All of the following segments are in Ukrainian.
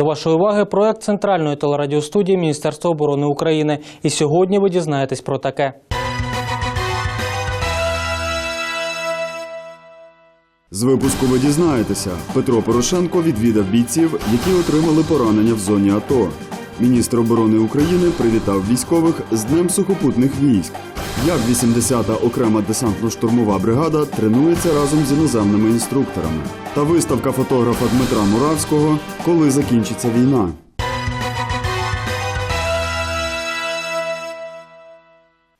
До вашої уваги проект центральної телерадіостудії Міністерства оборони України. І сьогодні ви дізнаєтесь про таке. З випуску ви дізнаєтеся, Петро Порошенко відвідав бійців, які отримали поранення в зоні АТО. Міністр оборони України привітав військових з Днем сухопутних військ. Як 80-та окрема десантно-штурмова бригада тренується разом з іноземними інструкторами. Та виставка фотографа Дмитра Муравського Коли закінчиться війна.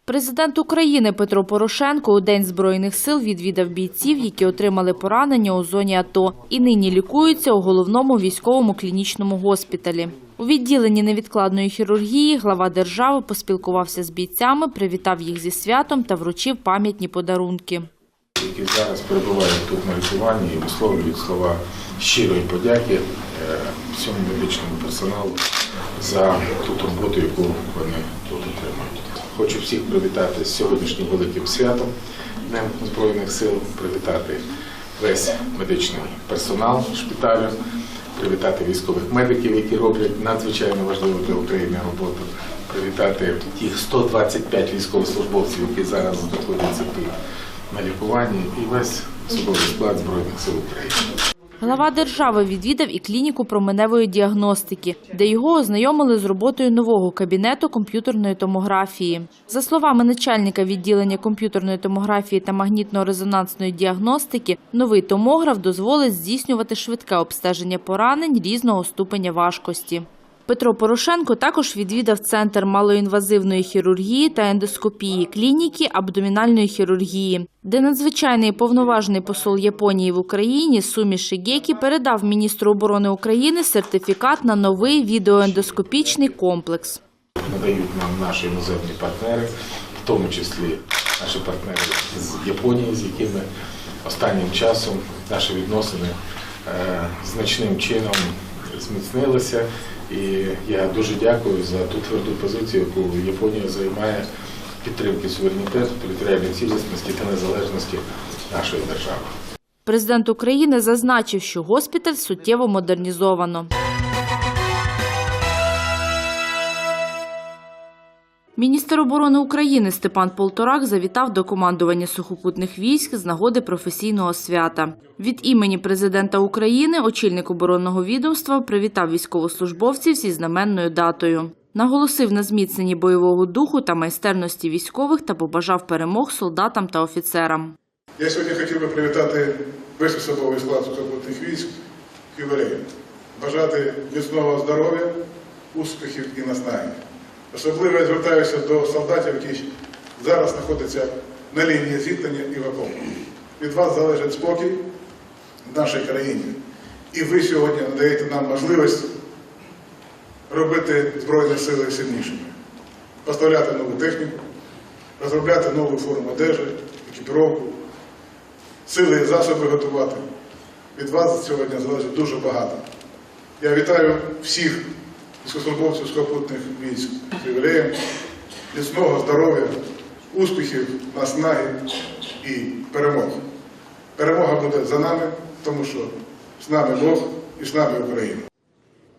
Президент України Петро Порошенко у День Збройних сил відвідав бійців, які отримали поранення у зоні АТО і нині лікуються у головному військовому клінічному госпіталі. У відділенні невідкладної хірургії глава держави поспілкувався з бійцями, привітав їх зі святом та вручив пам'ятні подарунки. які зараз перебувають тут на лікуванні і висловлюють слова щирої подяки е, всьому медичному персоналу за ту турботу, яку вони тут отримують. Хочу всіх привітати з сьогоднішнім великим святом Днем Збройних сил, привітати весь медичний персонал шпиталю, привітати військових медиків, які роблять надзвичайно важливу для України роботу, привітати тих 125 військовослужбовців, які зараз знаходяться тут на лікуванні, і весь особовий склад Збройних сил України. Глава держави відвідав і клініку променевої діагностики, де його ознайомили з роботою нового кабінету комп'ютерної томографії. За словами начальника відділення комп'ютерної томографії та магнітно-резонансної діагностики, новий томограф дозволить здійснювати швидке обстеження поранень різного ступеня важкості. Петро Порошенко також відвідав центр малоінвазивної хірургії та ендоскопії клініки абдомінальної хірургії, де надзвичайний повноважений посол Японії в Україні Сумі Шигекі передав міністру оборони України сертифікат на новий відеоендоскопічний комплекс. Надають нам наші іноземні партнери, в тому числі наші партнери з Японії, з якими останнім часом наші відносини е, значним чином зміцнилися. І я дуже дякую за ту тверду позицію, яку Японія займає підтримки суверенітету, територіальної цілісності та незалежності нашої держави. Президент України зазначив, що госпіталь суттєво модернізовано. Міністр оборони України Степан Полторак завітав до командування сухопутних військ з нагоди професійного свята. Від імені президента України очільник оборонного відомства привітав військовослужбовців зі знаменною датою. Наголосив на зміцненні бойового духу та майстерності військових та побажав перемог солдатам та офіцерам. Я сьогодні хотів би привітати весь особовий склад сухопутних військ ювілеєм. Бажати міцного здоров'я, успіхів і наснаги. Особливо я звертаюся до солдатів, які зараз знаходяться на лінії зіткнення і в окопах. Від вас залежить спокій в нашій країні. І ви сьогодні надаєте нам можливість робити Збройні сили сильнішими, поставляти нову техніку, розробляти нову форму одежі, екіпіровку, сили і засоби готувати. Від вас сьогодні залежить дуже багато. Я вітаю всіх військовослужбовців сухопутних військ з ювілеєм, міцного здоров'я, успіхів, наснаги і перемоги. Перемога буде за нами, тому що з нами Бог і з нами Україна.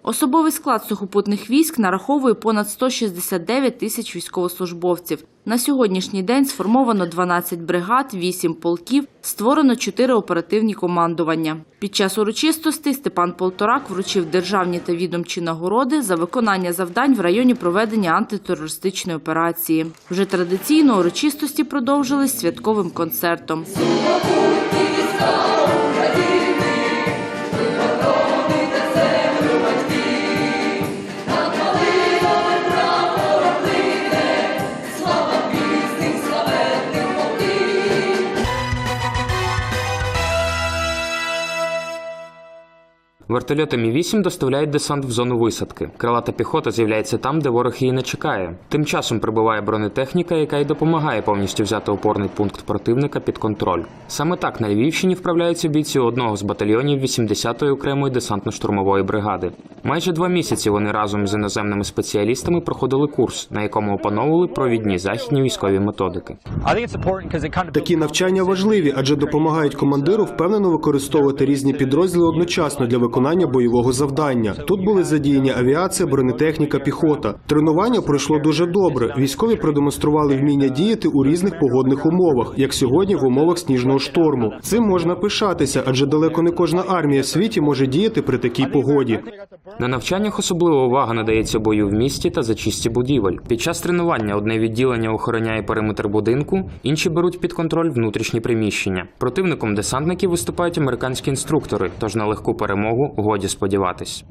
Особовий склад сухопутних військ нараховує понад 169 тисяч військовослужбовців. На сьогоднішній день сформовано 12 бригад, 8 полків, створено 4 оперативні командування. Під час урочистостей Степан Полторак вручив державні та відомчі нагороди за виконання завдань в районі проведення антитерористичної операції. Вже традиційно урочистості продовжились святковим концертом. Вертольоти Мі-8 доставляють десант в зону висадки. Крилата піхота з'являється там, де ворог її не чекає. Тим часом прибуває бронетехніка, яка й допомагає повністю взяти опорний пункт противника під контроль. Саме так на Львівщині вправляються бійці одного з батальйонів 80-ї окремої десантно-штурмової бригади. Майже два місяці вони разом з іноземними спеціалістами проходили курс, на якому опановували провідні західні військові методики. Такі навчання важливі, адже допомагають командиру впевнено використовувати різні підрозділи одночасно для виконання виконання бойового завдання. Тут були задіяні авіація, бронетехніка, піхота. Тренування пройшло дуже добре. Військові продемонстрували вміння діяти у різних погодних умовах, як сьогодні в умовах сніжного шторму. Цим можна пишатися, адже далеко не кожна армія в світі може діяти при такій погоді. На навчаннях особлива увага надається бою в місті та зачисті будівель. Під час тренування одне відділення охороняє периметр будинку, інші беруть під контроль внутрішні приміщення. Противником десантників виступають американські інструктори, тож на легку перемогу годі сподіватись.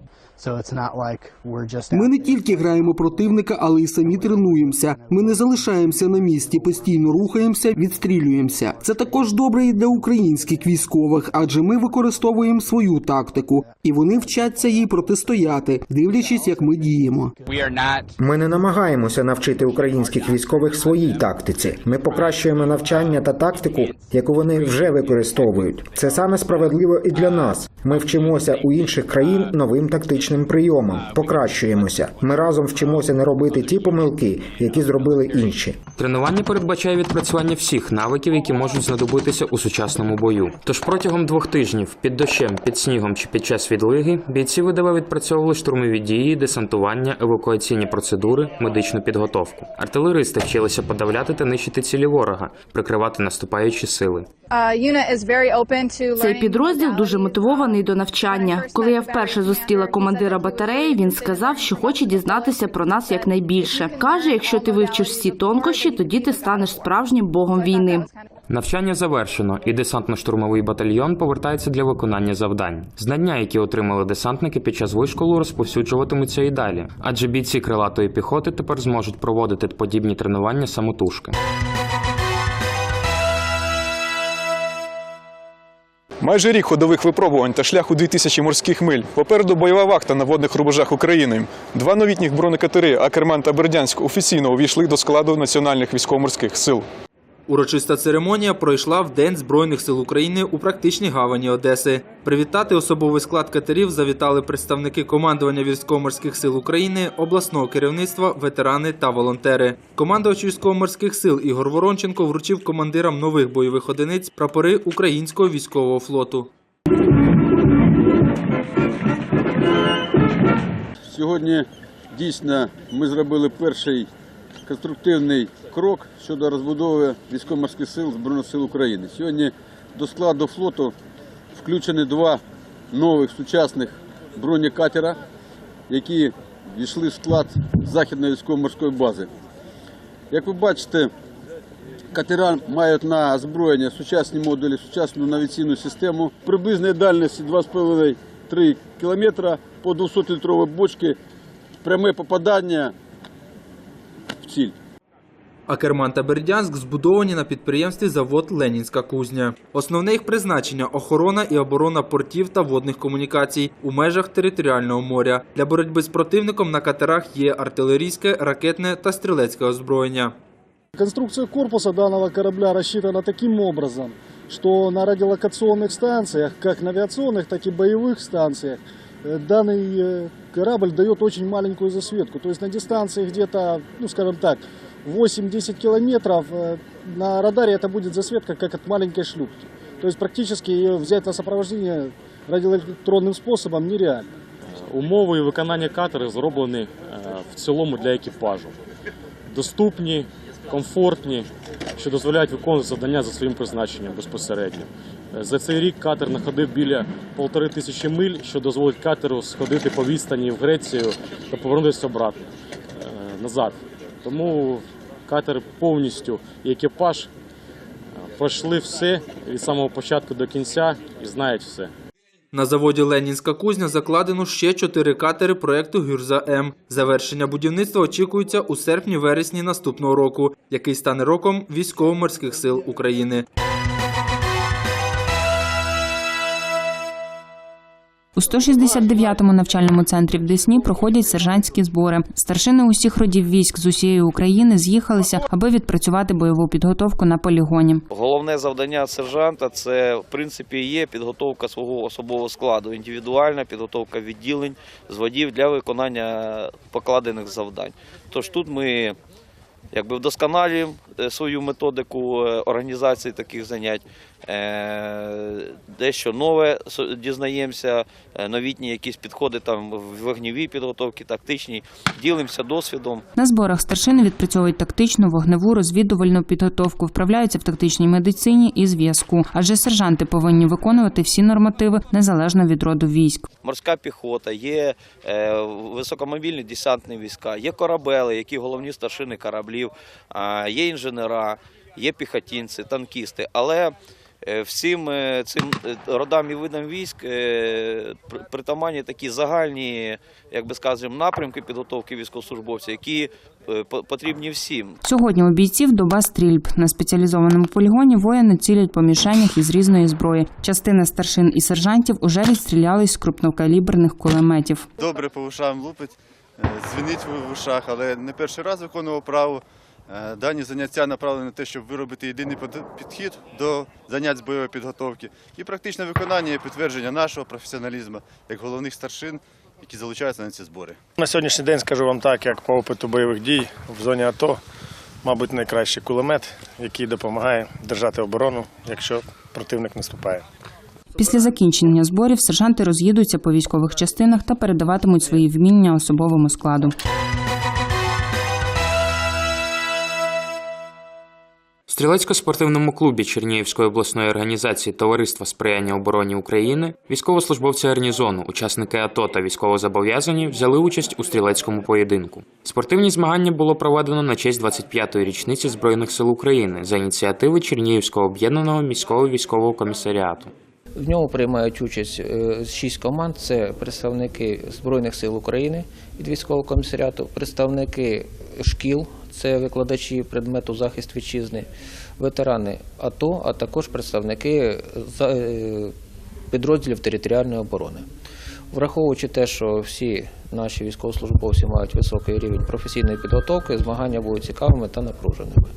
So it's not like we're just Ми не тільки граємо противника, але й самі тренуємося. Ми не залишаємося на місці, постійно рухаємося, відстрілюємося. Це також добре і для українських військових, адже ми використовуємо свою тактику, і вони вчаться їй протистояти, дивлячись, як ми діємо. Ми не намагаємося навчити українських військових своїй тактиці. Ми покращуємо навчання та тактику, яку вони вже використовують. Це саме справедливо і для нас. Ми вчимося у інших країн новим тактичним прийомам, покращуємося. Ми разом вчимося не робити ті помилки, які зробили інші. Тренування передбачає відпрацювання всіх навиків, які можуть знадобитися у сучасному бою. Тож протягом двох тижнів під дощем, під снігом чи під час відлиги бійці ВДВ відпрацьовували штурмові дії, десантування, евакуаційні процедури, медичну підготовку. Артилеристи вчилися подавляти та нищити цілі ворога, прикривати наступаючі сили. Цей підрозділ дуже мотивований до навчання. Коли я вперше зустріла командира батареї, він сказав, що хоче дізнатися про нас якнайбільше. Каже, якщо ти вивчиш всі тонкощі, тоді ти станеш справжнім богом війни. Навчання завершено, і десантно-штурмовий батальйон повертається для виконання завдань. Знання, які отримали десантники під час вишколу, розповсюджуватимуться і далі, адже бійці крилатої піхоти тепер зможуть проводити подібні тренування самотужки. Майже рік ходових випробувань та шлях у 2000 морських миль. Попереду бойова вахта на водних рубежах України. Два новітніх бронекатери Акерман та Бердянськ офіційно увійшли до складу національних військово-морських сил. Урочиста церемонія пройшла в День Збройних сил України у практичній гавані Одеси. Привітати особовий склад катерів завітали представники командування військово-морських сил України, обласного керівництва, ветерани та волонтери. Командувач військово-морських сил Ігор Воронченко вручив командирам нових бойових одиниць прапори українського військового флоту. Сьогодні дійсно ми зробили перший конструктивний крок щодо розбудови військово-морських сил Збройних сил України. Сьогодні до складу флоту включені два нових сучасних бронекатера, які війшли в склад Західної військово-морської бази. Як ви бачите, катера мають на озброєння сучасні модулі, сучасну навіційну систему. Приблизної дальності 2,5-3 км по 200-літровій бочці, пряме попадання в ціль. Акерман та Бердянськ збудовані на підприємстві завод Ленінська кузня. Основне їх призначення охорона і оборона портів та водних комунікацій у межах територіального моря. Для боротьби з противником на катерах є артилерійське, ракетне та стрілецьке озброєння. Конструкция корпуса данного корабля рассчитана таким образом, что на радиолокационных станциях, как на авиационных, так и боевых станциях, э, данный э, корабль дает очень маленькую засветку. То есть на дистанции где-то, ну скажем так, 8-10 километров э, на радаре это будет засветка, как от маленькой шлюпки. То есть практически ее взять на сопровождение радиоэлектронным способом нереально. Умови і виконання катери зроблені е, в цілому для екіпажу. Доступні, комфортні, що дозволяють виконувати завдання за своїм призначенням безпосередньо. За цей рік катер находив біля полтори тисячі миль, що дозволить катеру сходити по відстані в Грецію та повернутися обратно е, назад. Тому катер повністю і екіпаж е, пройшли все від самого початку до кінця і знають все. На заводі Ленінська кузня закладено ще чотири катери проекту Гюрза М. Завершення будівництва очікується у серпні-вересні наступного року, який стане роком військово-морських сил України. У 169-му навчальному центрі в Десні проходять сержантські збори. Старшини усіх родів військ з усієї України з'їхалися, аби відпрацювати бойову підготовку на полігоні. Головне завдання сержанта це в принципі є підготовка свого особового складу, індивідуальна підготовка відділень зводів для виконання покладених завдань. Тож тут ми якби вдосконалюємо е, свою методику е, організації таких занять. Е, дещо нове дізнаємося, е, новітні якісь підходи там в вогневій підготовці, тактичній. Ділимося досвідом. На зборах старшини відпрацьовують тактичну, вогневу, розвідувальну підготовку, вправляються в тактичній медицині і зв'язку. Адже сержанти повинні виконувати всі нормативи незалежно від роду військ. Морська піхота, є е, високомобільні десантні війська, є корабели, які головні старшини кораблів, є інженера, є піхотінці, танкісти. Але всім е, цим е, родам і видам військ е, при- притаманні такі загальні, як би скажемо, напрямки підготовки військовослужбовців, які е, по- потрібні всім. Сьогодні у бійців доба стрільб. На спеціалізованому полігоні воїни цілять по мішенях із різної зброї. Частина старшин і сержантів уже відстрілялись з крупнокаліберних кулеметів. Добре по ушам лупить, е, дзвенить в ушах, але не перший раз виконував право. Е, Дані заняття направлені на те, щоб виробити єдиний під- підхід до занять з бойової підготовки. І практичне виконання є підтвердження нашого професіоналізму як головних старшин, які залучаються на ці збори. На сьогоднішній день скажу вам так, як по опиту бойових дій в зоні АТО, мабуть, найкращий кулемет, який допомагає держати оборону, якщо противник наступає. Після закінчення зборів сержанти роз'їдуться по військових частинах та передаватимуть свої вміння особовому складу. Стрілецько-спортивному клубі Чернігівської обласної організації Товариства сприяння обороні України військовослужбовці гарнізону, учасники АТО та військовозобов'язані взяли участь у стрілецькому поєдинку. Спортивні змагання було проведено на честь 25-ї річниці Збройних сил України за ініціативи Чернігівського об'єднаного міського військового комісаріату. В ньому приймають участь е, шість команд. Це представники Збройних сил України від військового комісаріату, представники шкіл, це викладачі предмету захист вітчизни, ветерани АТО, а також представники е, підрозділів територіальної оборони. Враховуючи те, що всі наші військовослужбовці мають високий рівень професійної підготовки, змагання будуть цікавими та напруженими.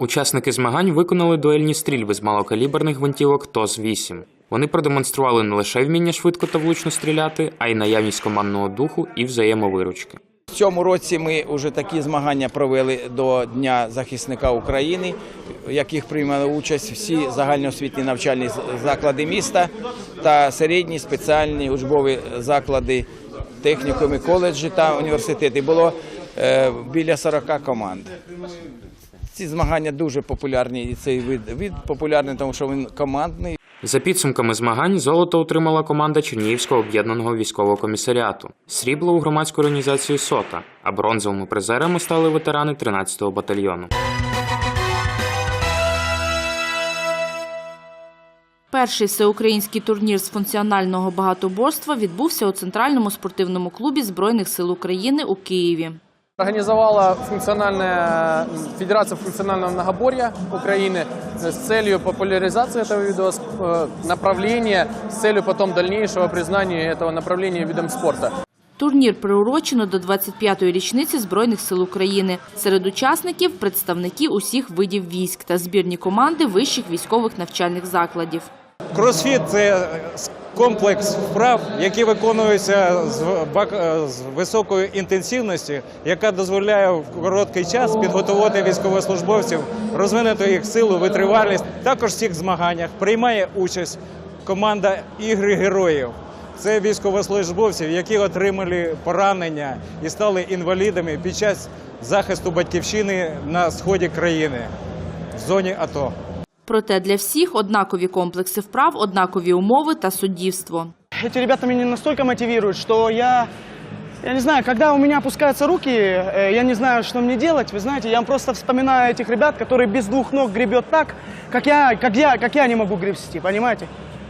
Учасники змагань виконали дуельні стрільби з малокаліберних гвинтівок ТОЗ-8. Вони продемонстрували не лише вміння швидко та влучно стріляти, а й наявність командного духу і взаємовиручки. В цьому році ми вже такі змагання провели до Дня захисника України, в яких приймали участь всі загальноосвітні навчальні заклади міста та середні спеціальні учбові заклади, технікуми, коледжі та університети. Було е, біля 40 команд. Ці змагання дуже популярні, і цей вид, вид популярний, тому що він командний. За підсумками змагань золото отримала команда Чернігівського об'єднаного військового комісаріату, срібло у громадську організацію СОТА, а бронзовими призерами стали ветерани 13-го батальйону. Перший всеукраїнський турнір з функціонального багатоборства відбувся у Центральному спортивному клубі Збройних сил України у Києві. Организовала функциональная Федерация функционального многоборья Украины с целью популяризации этого вида э, направления, с целью потом дальнейшего признания этого направления видом спорта. Турнір приурочено до 25-ї річниці Збройних сил України. Серед учасників – представники усіх видів військ та збірні команди вищих військових навчальних закладів. Кросфіт це комплекс вправ, які виконуються з, з високою інтенсивністю, яка дозволяє в короткий час підготувати військовослужбовців, розвинути їх силу, витривалість. Також в цих змаганнях приймає участь команда Ігри героїв. Це військовослужбовців, які отримали поранення і стали інвалідами під час захисту батьківщини на сході країни в зоні АТО. Проте для всіх однакові комплекси вправ, однакові умови та суддівство. Эти ребята меня настолько мотивируют, что я, я не знаю, когда у меня опускаются руки, э, я не знаю, что мне делать. Вы знаете, я просто вспоминаю этих ребят, которые без двух ног гребет так, как я, как я, как я не могу грести, понимаете?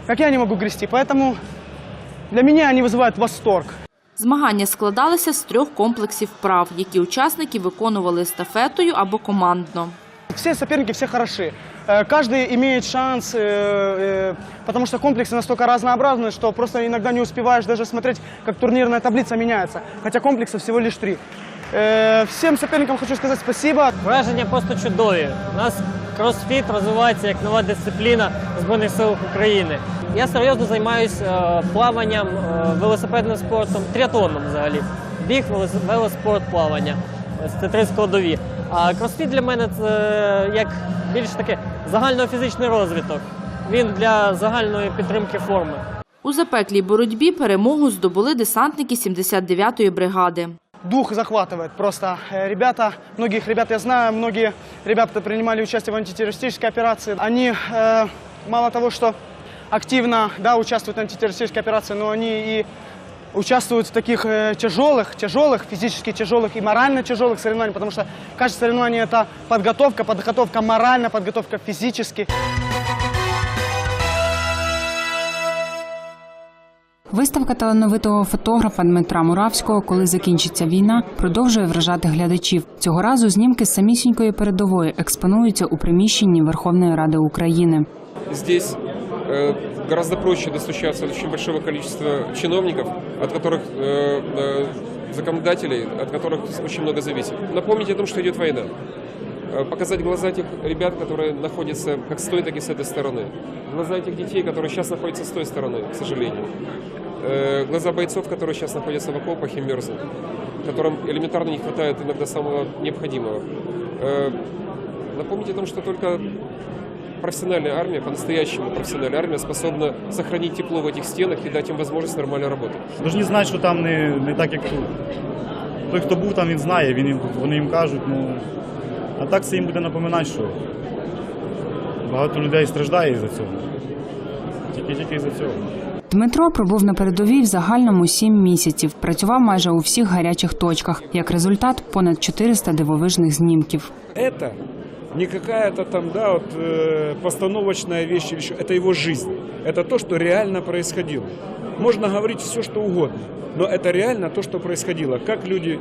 Как я не могу грести. Поэтому для меня они вызывают восторг. Змагання складалися з трьох комплексів вправ, які учасники виконували естафетою або командно. Все соперники, все хороши. Э, Каждый имеет шанс, э, э, потому что комплексы настолько разнообразны, что просто иногда не успеваешь даже смотреть, как турнирная таблица меняется. Хотя комплексов всего лишь три. Э, Всем соперникам хочу сказать спасибо. Враження просто чудові. У нас кросфіт розвивається як нова дисципліна в Збройних силах України. Я серйозно займаюся плаванням, е, велосипедним спортом, тріатлоном взагалі. Біг, велос- велоспорт, плавання. Це три складові. А кросфіт для мене це як більш таке загальнофізичний розвиток. він для загальної підтримки форми. У запеклій боротьбі перемогу здобули десантники 79-ї бригади. Дух захватывает просто. Э, Ребята, многих ребят я знаю, многие ребята принимали участие в антитеррористической операции. Они э, мало того, что активно да, участвуют в антитеррористической операции, но они и участвуют в таких э, тяжелых, тяжелых, физически тяжелых и морально тяжелых соревнованиях, потому что каждое соревнование это подготовка, подготовка морально, подготовка физически. Виставка талановитого фотографа Дмитра Муравського, коли закінчиться війна, продовжує вражати глядачів. Цього разу знімки з самісінької передової експонуються у приміщенні Верховної Ради України. Здесь э, гораздо проще достучаться до очень большого количества чиновников, от которых э, э, законодателей, от которых очень много зависит. Напомнить о том, что идет война. Э, Показать глаза тех ребят, которые находятся как с той, так и с этой стороны. Глаза этих детей, которые сейчас находятся с той стороны, к сожалению. Э, Глаза бойцов, которые сейчас находятся в окопах и мерзнут, которым элементарно не хватает иногда самого необходимого. Э, Напомнить о том, что только профессиональная армия, по-настоящему профессиональная армия способна сохранить тепло в этих стенах и дать им возможность нормально работать. Должні знати, що там не, не так, як тут. Той, хто був там, він знає, він, їм- вони їм кажуть, ну. А так це їм буде напоминати, що багато людей страждає із-за цього. Тільки-тільки із-за цього. Дмитро пробув на передовій в загальному сім місяців. Працював майже у всіх гарячих точках. Як результат, понад 400 дивовижних знімків. это не какая-то там, да, вот, э, постановочная вещь или еще. Это его жизнь. Это то, что реально происходило. Можно говорить все, что угодно, но это реально то, что происходило. Как люди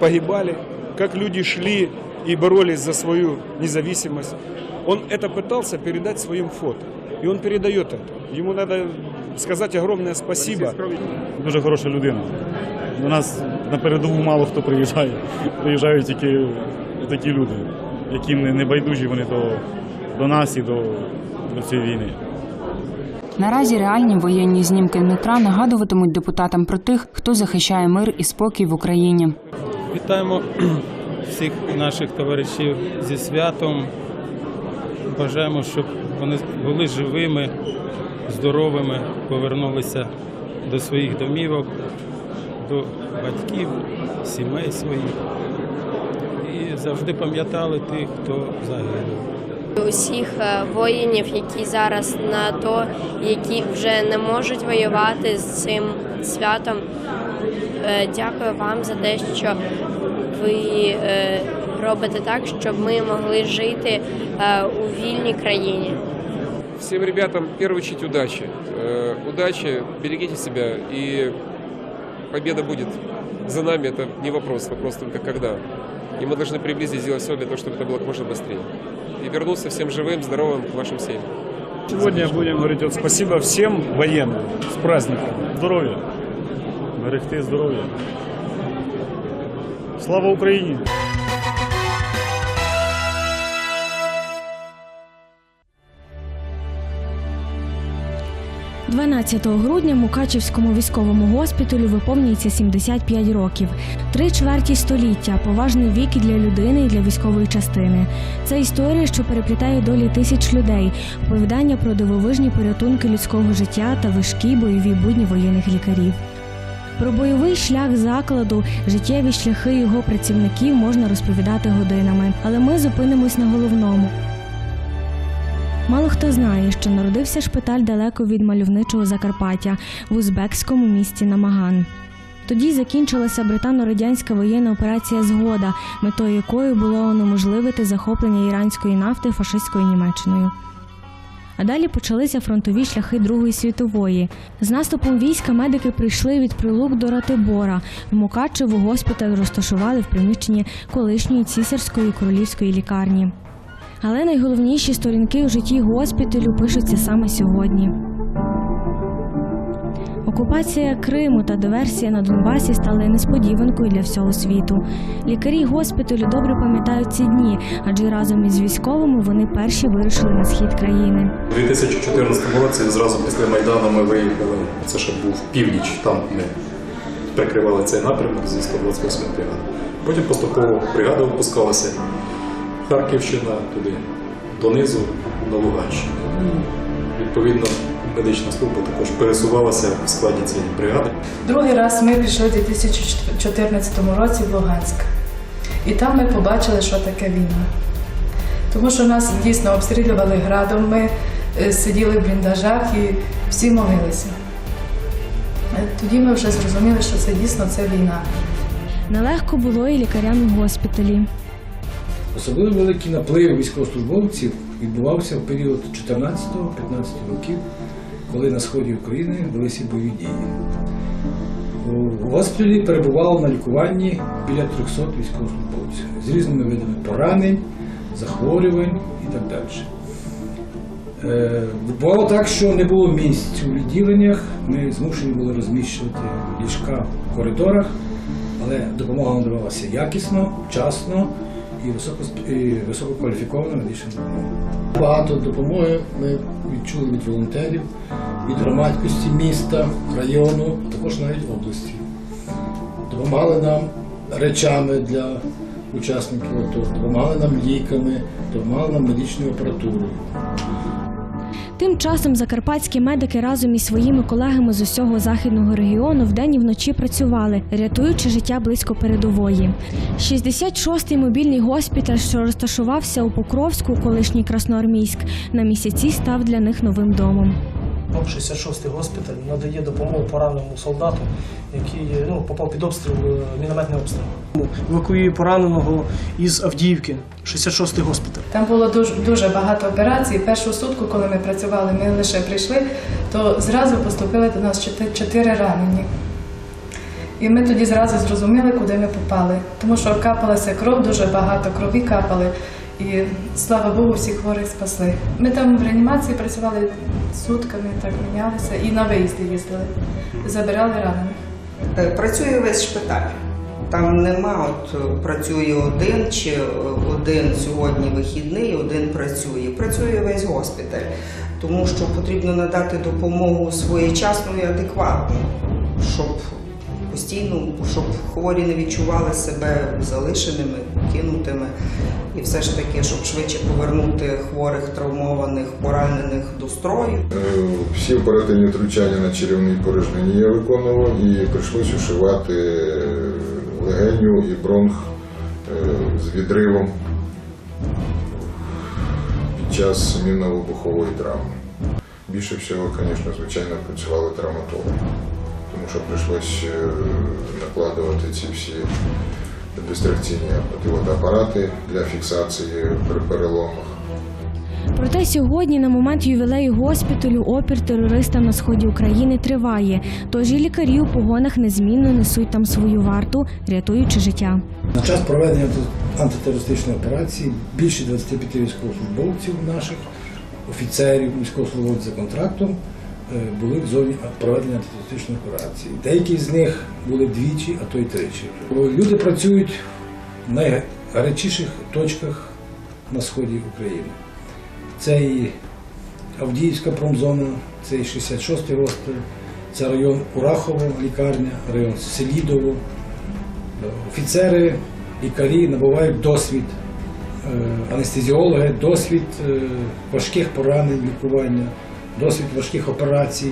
погибали, как люди шли и боролись за свою независимость. Он это пытался передать своим фото. И он передает это. Ему надо сказать огромное спасибо. Дуже хороша людина. До нас на передову мало хто приїжджає. Приїжджають тільки такі люди, Яким не, не байдужі вони до, до нас і до, до цієї війни. Наразі реальні воєнні знімки Дмитра нагадуватимуть депутатам про тих, хто захищає мир і спокій в Україні. Вітаємо всіх наших товаришів зі святом. Бажаємо, щоб вони були живими, здоровими, повернулися до своїх домівок, до батьків, сімей своїх завжди пам'ятали тих, хто загинув. Усіх е, воїнів, які зараз на то, які вже не можуть воювати з цим святом. Е, Дякую вам за те, що ви е, робите так, щоб ми могли жити у вільній країні. Всем ребятам, в первую очередь, удачи. Удачи, берегите себя, и победа будет за нами. Это не вопрос, вопрос только когда. И мы должны приблизить, сделать все для того, чтобы это было как можно быстрее. И вернуться всем живым, здоровым к вашим семьям. Сегодня будем говорить вот спасибо всем военным с праздником. Здоровья. Берегти здоров'я. Слава Україні! 12 грудня Мукачівському військовому госпіталю виповнюється 75 років. Три чверті століття поважний вік і для людини, і для військової частини. Це історія, що переплітає долі тисяч людей, оповідання про дивовижні порятунки людського життя та важкі бойові будні воєнних лікарів. Про бойовий шлях закладу, життєві шляхи його працівників можна розповідати годинами, але ми зупинимось на головному. Мало хто знає, що народився шпиталь далеко від мальовничого Закарпаття в узбекському місті Намаган. Тоді закінчилася британо-радянська воєнна операція Згода, метою якої було унеможливити захоплення іранської нафти фашистською Німеччиною. А далі почалися фронтові шляхи Другої світової. З наступом війська медики прийшли від прилук до Ратибора. В Мукачеву госпіталь розташували в приміщенні колишньої цісарської королівської лікарні. Але найголовніші сторінки у житті госпіталю пишуться саме сьогодні. Окупація Криму та диверсія на Донбасі стали несподіванкою для всього світу. Лікарі госпіталю добре пам'ятають ці дні, адже разом із військовими вони перші вирушили на схід країни. У 2014 році зразу після Майдану ми виїхали. Це ще був північ, там ми прикривали цей напрямок зі 128 бригади. Потім поступово бригади випускалися. Харківщина туди, донизу, на Луганщині. Ну, Відповідно, медична служба також пересувалася в складі цієї бригади. Другий раз ми пішли у 2014 році в Луганськ. І там ми побачили, що таке війна. Тому що нас дійсно обстрілювали градом, ми е, сиділи в бліндажах і всі молилися. Е, Тоді ми вже зрозуміли, що це дійсно це війна. Нелегко було і лікарям у госпіталі. Особливо великий наплив військовослужбовців відбувався в період 14-15 років, коли на сході України велися бойові дії. У госпіталі перебувало на лікуванні біля 300 військовослужбовців з різними видами поранень, захворювань і так далі. Е, Бувало так, що не було місць у відділеннях. Ми змушені були розміщувати ліжка в коридорах, але допомога надавалася якісно, вчасно і високо, і висококваліфікована медична. Багато допомоги ми відчули від волонтерів, від громадськості міста, району, також навіть області. Допомагали нам речами для учасників допомагали нам ліками, допомагали нам медичною апаратурою. Тим часом закарпатські медики разом із своїми колегами з усього західного регіону вдень і вночі працювали, рятуючи життя близько передової. 66-й мобільний госпіталь, що розташувався у Покровську, колишній Красноармійськ, на місяці став для них новим домом. 66-й госпіталь надає допомогу пораненому солдату, який ну, попав під обстріл, е, мінометний обстріл. Евакуює пораненого із Авдіївки, 66-й госпіталь. Там було дуже, дуже багато операцій. Першу сутку, коли ми працювали, ми лише прийшли, то зразу поступили до нас чотири, чотири ранені. І ми тоді зразу зрозуміли, куди ми попали. Тому що капалася кров, дуже багато крові капали. І слава Богу, всіх хворих спасли. Ми там в реанімації працювали сутками, так мінялися, і на виїзди їздили. Забирали ранених. Е, Працює весь шпиталь. Там нема, от е, працює один чи е, один сьогодні вихідний, один працює. Працює весь госпіталь, тому що потрібно надати допомогу своєчасно і адекватно, постійно, щоб хворі не відчували себе залишеними, кинутими, і все ж таки, щоб швидше повернути хворих, травмованих, поранених до строю. Е, Всі оперативні втручання на черевній порожнині я виконував і прийшлось ушивати е, легеню і бронх е, з відривом під час мінно-вибухової травми. Більше всього, звісно, звичайно, працювали травматологи, тому що прийшлось е, накладувати ці всі дистракційні апарати для фіксації при переломах. Проте сьогодні, на момент ювілею госпіталю, опір терористам на сході України триває. Тож і лікарі у погонах незмінно несуть там свою варту, рятуючи життя. На час проведення антитерористичної операції більше 25 військовослужбовців наших, офіцерів, військовослужбовців за контрактом були в зоні проведення антитерористичної операції. Деякі з них були двічі, а то й тричі. Люди працюють в найгарячіших точках на сході України. Це і Авдіївська промзона, це і 66-й госпіталь, це район Урахово, лікарня, район Селідово. Офіцери, лікарі набувають досвід, е, анестезіологи, досвід е, важких поранень, лікування, досвід важких операцій,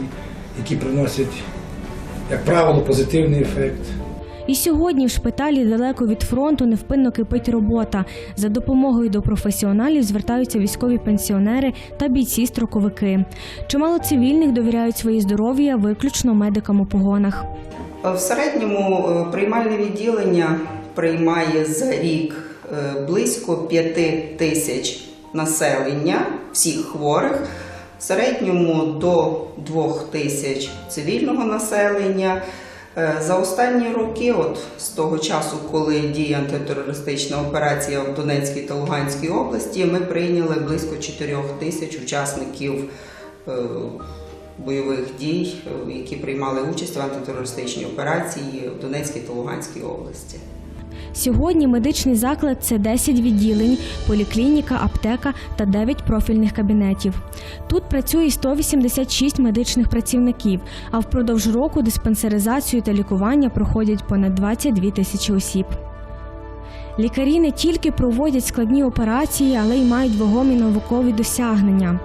які приносять, як правило, позитивний ефект. І сьогодні в шпиталі далеко від фронту невпинно кипить робота. За допомогою до професіоналів звертаються військові пенсіонери та бійці-строковики. Чимало цивільних довіряють своє здоров'я виключно медикам у погонах. В середньому е, приймальне відділення приймає за рік е, близько 5 тисяч населення всіх хворих, середньому до 2 тисяч цивільного населення. Е, За останні роки, от з того часу, коли діє антитерористична операція в Донецькій та Луганській області, ми прийняли близько 4 тисяч учасників е, бойових дій, е, які приймали участь в антитерористичній операції в Донецькій та Луганській області. Сьогодні медичний заклад це 10 відділень, поліклініка, аптека та 9 профільних кабінетів. Тут працює 186 медичних працівників, а впродовж року диспансеризацію та лікування проходять понад 22 тисячі осіб. Лікарі не тільки проводять складні операції, але й мають вагомі наукові досягнення.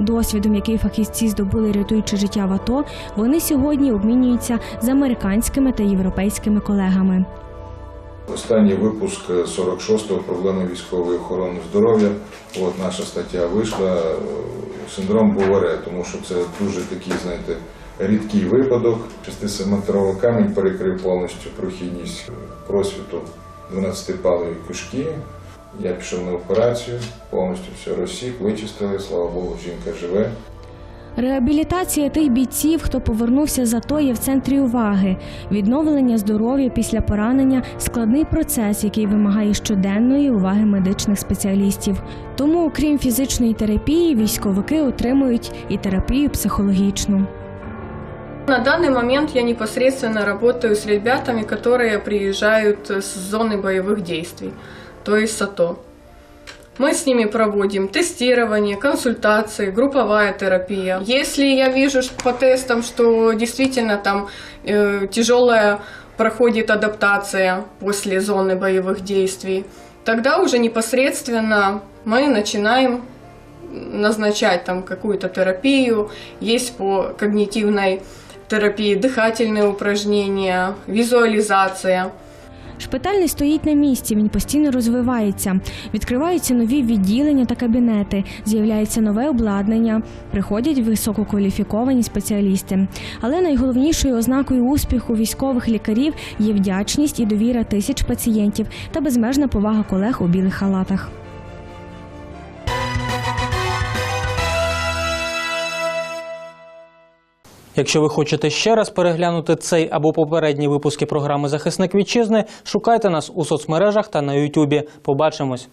Досвідом, який фахівці здобули, рятуючи життя в АТО, вони сьогодні обмінюються з американськими та європейськими колегами. Останній випуск 46-го проблеми військової охорони здоров'я. От наша стаття вийшла е, синдром Боваре, тому що це дуже такий, знаєте, рідкий випадок. 6-метровий камінь перекрив повністю прохідність просвіту 12-палої кишки. Я пішов на операцію, повністю все розсік, вичистили, слава Богу, жінка живе. Реабілітація тих бійців, хто повернувся з АТО, є в центрі уваги. Відновлення здоров'я після поранення складний процес, який вимагає щоденної уваги медичних спеціалістів. Тому, окрім фізичної терапії, військовики отримують і терапію психологічну. На данный момент я непосредственно работаю с ребятами, которые приезжают с зоны боевых действий, то есть с АТО. Мы с ними проводим тестирование, консультации, групповая терапия. Если я вижу по тестам, что действительно там э, тяжелая проходит адаптация после зоны боевых действий, тогда уже непосредственно мы начинаем назначать там какую-то терапию. Есть по когнитивной терапии дыхательные упражнения, визуализация. Шпиталь не стоїть на місці, він постійно розвивається. Відкриваються нові відділення та кабінети, з'являється нове обладнання, приходять висококваліфіковані спеціалісти. Але найголовнішою ознакою успіху військових лікарів є вдячність і довіра тисяч пацієнтів та безмежна повага колег у білих халатах. Якщо ви хочете ще раз переглянути цей або попередні випуски програми Захисник вітчизни, шукайте нас у соцмережах та на Ютубі. Побачимось.